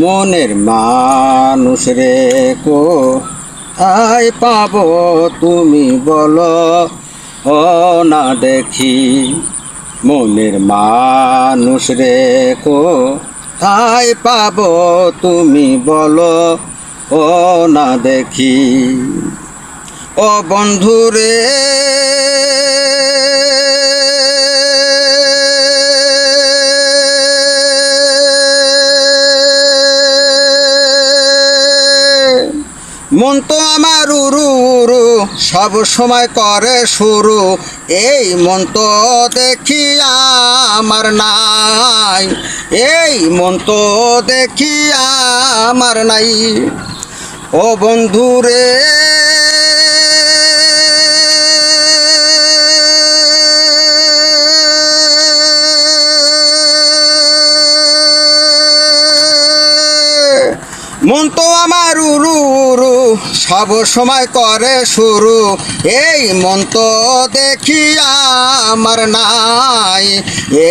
মনের মানুষ রে কো, আয় পাব তুমি বলো, ও না দেখি মনের মানুষ রে কো, আয় পাব তুমি বলো, ও না দেখি। ও বন্ধুরে মন তো আমার উরু উরু, সব সময় করে শুরু। এই মন তো দেখি আমার নাই, এই মন তো দেখি আমার নাই। ও বন্ধুরে মন তো আমার উরু উরু, সব সময় করে শুরু। এই মন তো দেখি আমার নাই,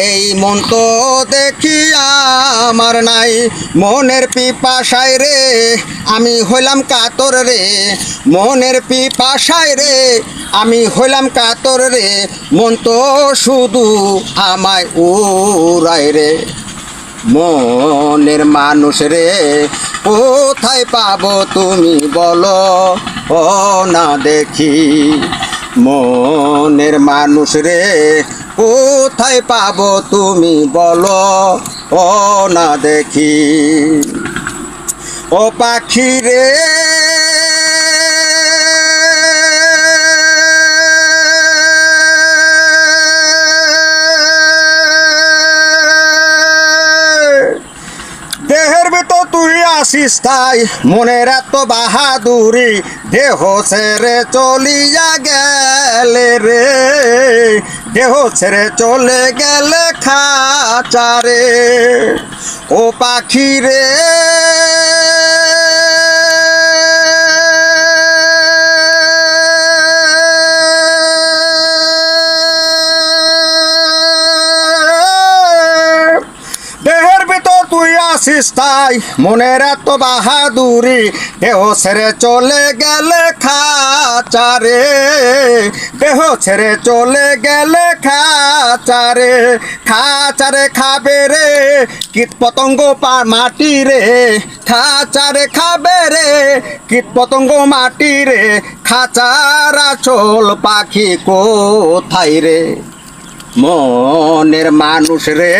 এই মন তো দেখি আমার নাই। মনের পিপাসায় রে, আমি হইলাম কাতর রে। মনের পিপাসায় রে, আমি হইলাম কাতর রে। মন তো শুধু আমায় উড়ায় রে। মনের মানুষ রে কোথায় পাবো তুমি বলো? ও না দেখি। মনের মানুষ রে, কোথায় পাবো তুমি বলো? ও না দেখি। ও পাখি রে আসিস তাই মনের এত বাহাদুরি, দেহ ছেড়ে চলিয়া গেলে রে। দেহ ছেড়ে চলে গেলে খাচারে ও পাখি রে আসিস তাই মনের এত বাহাদুরি, দেহ ছেড়ে চলে গেলে খাচারে। দেহ ছেড়ে চলে গেলে খাচারে খাচারে খাবে রে কীট পতঙ্গ মাটি রে। খাচারে খাবে রে কীট পতঙ্গ মাটি রে। খাচারা চোল পাখি কোথায় রে? মনের মানুষ রে,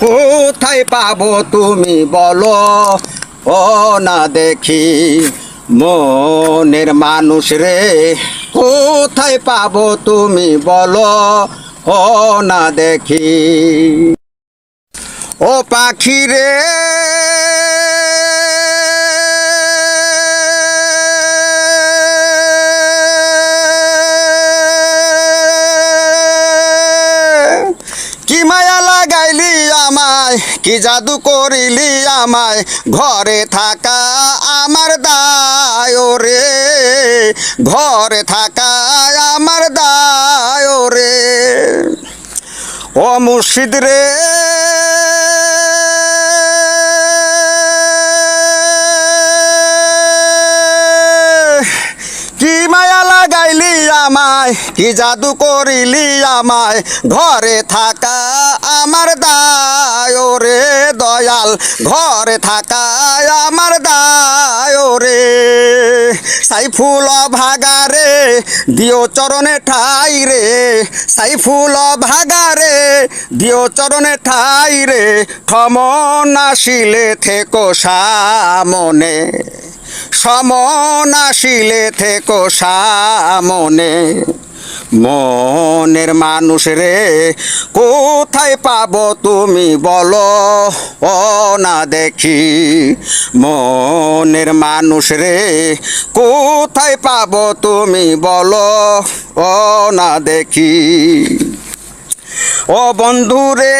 কোথায় পাবো তুমি বলো? ও না দেখি মনের মানুষ রে, কোথায় পাবো তুমি বলো? ও না দেখি। ও পাখি রে কি মায়া লাগাইলি আমায়? কি জাদু করিলি আমায়? ঘরে থাকা আমার দায় রে ঘরে থাকা আমার দায় রে ও মুর্শিদ রে আমায়? কি জাদু করিলি আমায়? ঘরে থাকা আমার দায় রে দয়াল। ঘরে থাকা আমার দায় রে সাইফুল ভাগারে দিও চরণে ঠাই রে। সাইফুল ভাগারে দিও চরণে ঠাই রে। ক্ষমন আসিলে থেকো সামনে। সমন আসিলে থেকো সামনে। মনের মানুষ রে, কোথায় পাবো তুমি বলো? ও না দেখি। মনের মানুষ রে, কোথায় পাবো তুমি বলো? ও না দেখি। ও বন্ধু রে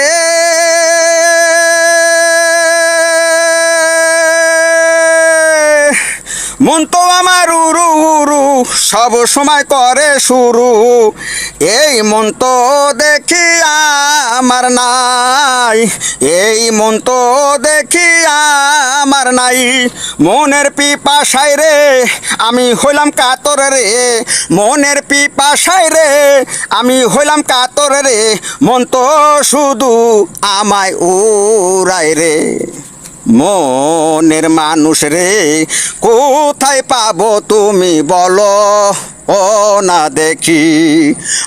মন তো আমার উরু উরু, সব সময় করে শুরু। এই মন তো দেখি আমার নাই, এই মন তো দেখি আমার নাই। মনের পিপাসায় রে, আমি হইলাম কাতর রে। মনের পিপাসায় রে, আমি হইলাম কাতর রে। মন তো শুধু আমায় উড়ায় রে। মনের মানুষ রে, কোথায় পাবো তুমি বলো? ও না দেখি।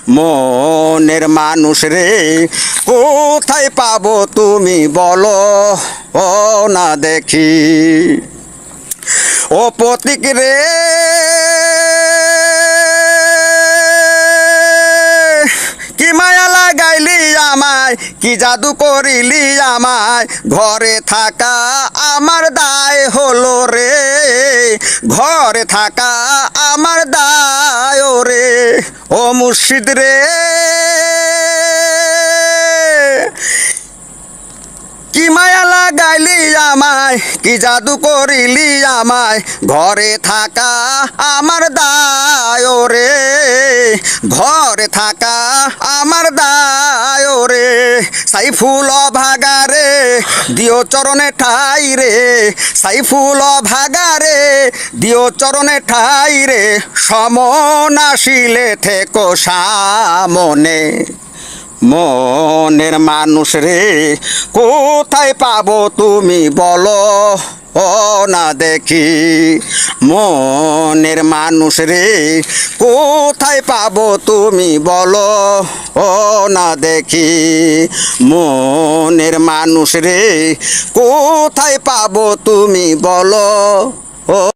মনের মানুষ রে, কোথায় পাবো তুমি বলো? ও না দেখি। ও প্রতীক রে আমায় কি জাদু করিলি আমায়? ঘরে থাকা আমার দায় হলো রে। ঘরে থাকা আমার দায় রে ও মুর্শিদ রে। লাগাইলি আমায়, কি জাদু করিলি আমায়? ঘরে থাকা আমার দায় রে ঘরে থাকা আমার দায় রে সাই ফুল ভাগারে দিও চরণে ঠাই রে। সাই ফুল ভাগারে দিও চরণে ঠাই রে। সমন আসিলে থেকো সামনে। মনের মানুষ রে, কোথায় পাবো তুমি বলো? ও না দেখি। মনের মানুষ রে, কোথায় পাবো তুমি বলো? ও না দেখি। মনের মানুষ রে, কোথায় পাবো তুমি বলো? ও